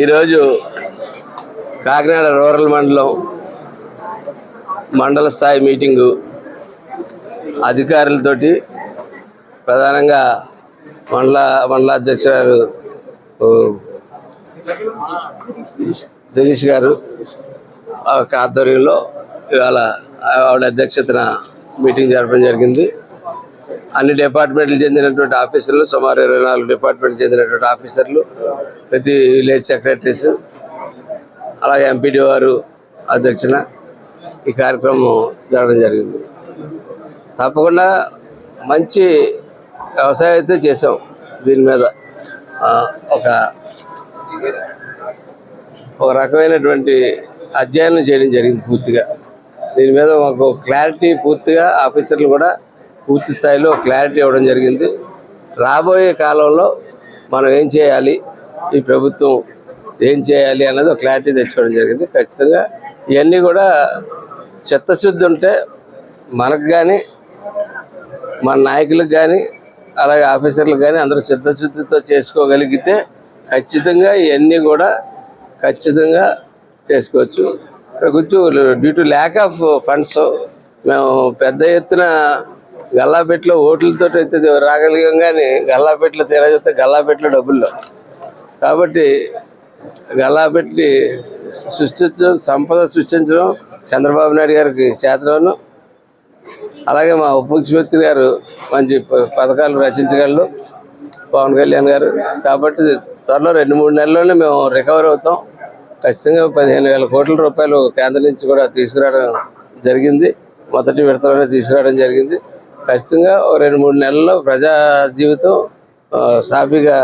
ఈరోజు కాకినాడ రూరల్ మండలం మండల స్థాయి మీటింగు అధికారులతోటి ప్రధానంగా మండల మండలాధ్యక్షురాలు గారు శిరీష్ గారు ఆ ఆధ్వర్యంలో ఇవాళ ఆవిడ అధ్యక్షతన మీటింగ్ జరపడం జరిగింది. అన్ని డిపార్ట్మెంట్లు చెందినటువంటి ఆఫీసర్లు సుమారు ఇరవై నాలుగు డిపార్ట్మెంట్ చెందినటువంటి ఆఫీసర్లు ప్రతి విలేజ్ సెక్రటరీస్ అలాగే ఎంపీడీ వారు అధ్యక్షున ఈ కార్యక్రమం జరగడం జరిగింది. తప్పకుండా మంచి వ్యవసాయం అయితే చేసాం దీని మీద. ఒక ఒక రకమైనటువంటి అధ్యయనం చేయడం జరిగింది పూర్తిగా. దీని మీద మాకు క్లారిటీ పూర్తిగా ఆఫీసర్లు కూడా పూర్తి స్థాయిలో క్లారిటీ ఇవ్వడం జరిగింది. రాబోయే కాలంలో మనం ఏం చేయాలి? ఈ ప్రభుత్వం ఏం చేయాలి అన్నది ఒక క్లారిటీ తెచ్చుకోవడం జరిగింది. ఖచ్చితంగా ఇవన్నీ కూడా చిత్తశుద్ధి ఉంటే మనకు కానీ మన నాయకులకు కానీ అలాగే ఆఫీసర్లకు కానీ అందరూ చిత్తశుద్ధితో చేసుకోగలిగితే ఖచ్చితంగా ఇవన్నీ కూడా ఖచ్చితంగా చేసుకోవచ్చు. ఇక్కడ కొంచెం due to lack of funds మేము పెద్ద ఎత్తున గల్లాపెట్లో ఓట్లతో అయితే రాగలిగాం కానీ గల్లాపెట్లో తీరా చూస్తే గల్లాపెట్లో డబ్బులు కాబట్టి గల్లాపెట్టి సృష్టించడం సంపద సృష్టించడం చంద్రబాబు నాయుడు గారికి చేతలోను అలాగే మా ఉప ముఖ్యమంత్రి గారు మంచి ప- పథకాలు రచించగలరు. పవన్ కళ్యాణ్ గారు. కాబట్టి త్వరలో రెండు మూడు నెలల్లోనే మేము రికవర్ అవుతాం. ఖచ్చితంగా పదిహేను వేల కోట్ల రూపాయలు కేంద్రం నుంచి కూడా తీసుకురావడం జరిగింది. మొదటి విడతలోనే తీసుకురావడం జరిగింది. ఖచ్చితంగా ఓ రెండు మూడు నెలల్లో ప్రజా జీవితం సాఫీగా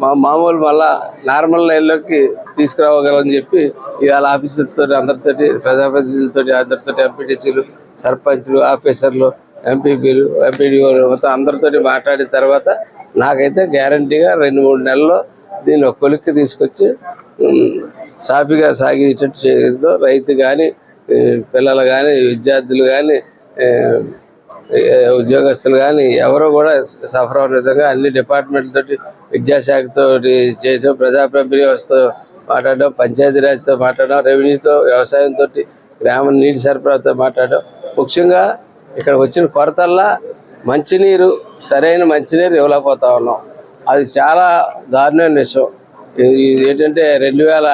మా మామూలు మళ్ళా నార్మల్ లైన్లోకి తీసుకురావగలని చెప్పి ఇవాళ ఆఫీసులతో అందరితోటి ప్రజాప్రతినిధులతో అందరితో ఎంపీటీసీలు సర్పంచ్లు ఆఫీసర్లు ఎంపీపీలు ఎంపీడీఓలు మొత్తం అందరితోటి మాట్లాడిన తర్వాత నాకైతే గ్యారంటీగా రెండు మూడు నెలల్లో దీన్ని ఒక కొలిక్కి తీసుకొచ్చి సాఫీగా సాగేటట్టు రైతు కానీ పిల్లలు కానీ విద్యార్థులు కానీ ఉద్యోగస్తులు కానీ ఎవరో కూడా సఫర్ అవ్వని విధంగా అన్ని డిపార్ట్మెంట్లతో విద్యాశాఖతో చేయడం ప్రజా వ్యవస్థతో మాట్లాడడం పంచాయతీరాజ్తో మాట్లాడడం రెవెన్యూతో వ్యవసాయంతో గ్రామ నీటి సరఫరాతో మాట్లాడడం. ముఖ్యంగా ఇక్కడ వచ్చిన కొరతల్లా మంచినీరు సరైన మంచినీరు ఇవ్వలేకపోతా ఉన్నాం. అది చాలా దారుణమైన విషయం. ఇది ఇది ఏంటంటే రెండు వేల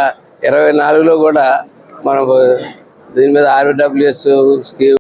ఇరవై నాలుగులో కూడా మనం దీని మీద ఆర్డబ్ల్యూఎస్ స్కీమ్